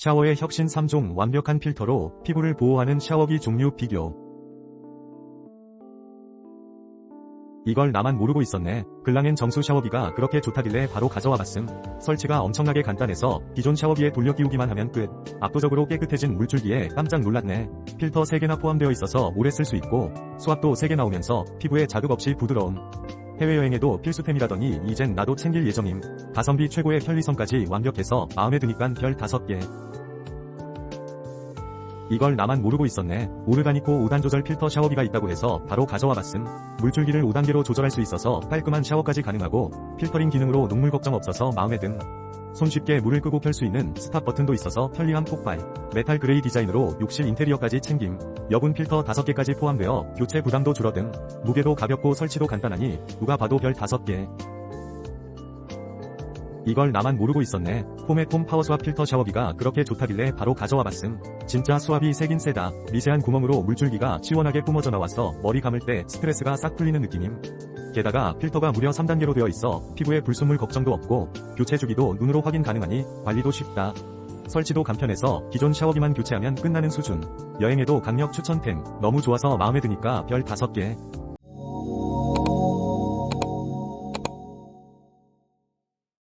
샤워의 혁신 3종 완벽한 필터로 피부를 보호하는 샤워기 종류 비교. 이걸 나만 모르고 있었네. 글랑엔 정수 샤워기가 그렇게 좋다길래 바로 가져와 봤음. 설치가 엄청나게 간단해서 기존 샤워기에 돌려 끼우기만 하면 끝. 압도적으로 깨끗해진 물줄기에 깜짝 놀랐네. 필터 3개나 포함되어 있어서 오래 쓸 수 있고 수압도 3개 나오면서 피부에 자극 없이 부드러움. 해외여행에도 필수템이라더니 이젠 나도 챙길 예정임. 가성비 최고의 편리성까지 완벽해서 마음에 드니깐 별 5개. 이걸 나만 모르고 있었네. 오르가니코 5단 조절 필터 샤워기가 있다고 해서 바로 가져와 봤음. 물줄기를 5단계로 조절할 수 있어서 깔끔한 샤워까지 가능하고 필터링 기능으로 녹물 걱정 없어서 마음에 든. 손쉽게 물을 끄고 켤 수 있는 스탑 버튼도 있어서 편리함 폭발. 메탈 그레이 디자인으로 욕실 인테리어까지 챙김. 여분 필터 5개까지 포함되어 교체 부담도 줄어든. 무게도 가볍고 설치도 간단하니 누가 봐도 별 5개. 이걸 나만 모르고 있었네. 폼의폼 파워 수압 필터 샤워기가 그렇게 좋다길래 바로 가져와 봤음. 진짜 수압이 세긴 세다. 미세한 구멍으로 물줄기가 시원하게 뿜어져 나와서 머리 감을 때 스트레스가 싹 풀리는 느낌임. 게다가 필터가 무려 3단계로 되어 있어 피부에 불순물 걱정도 없고 교체 주기도 눈으로 확인 가능하니 관리도 쉽다. 설치도 간편해서 기존 샤워기만 교체하면 끝나는 수준. 여행에도 강력 추천템. 너무 좋아서 마음에 드니까 별 5개.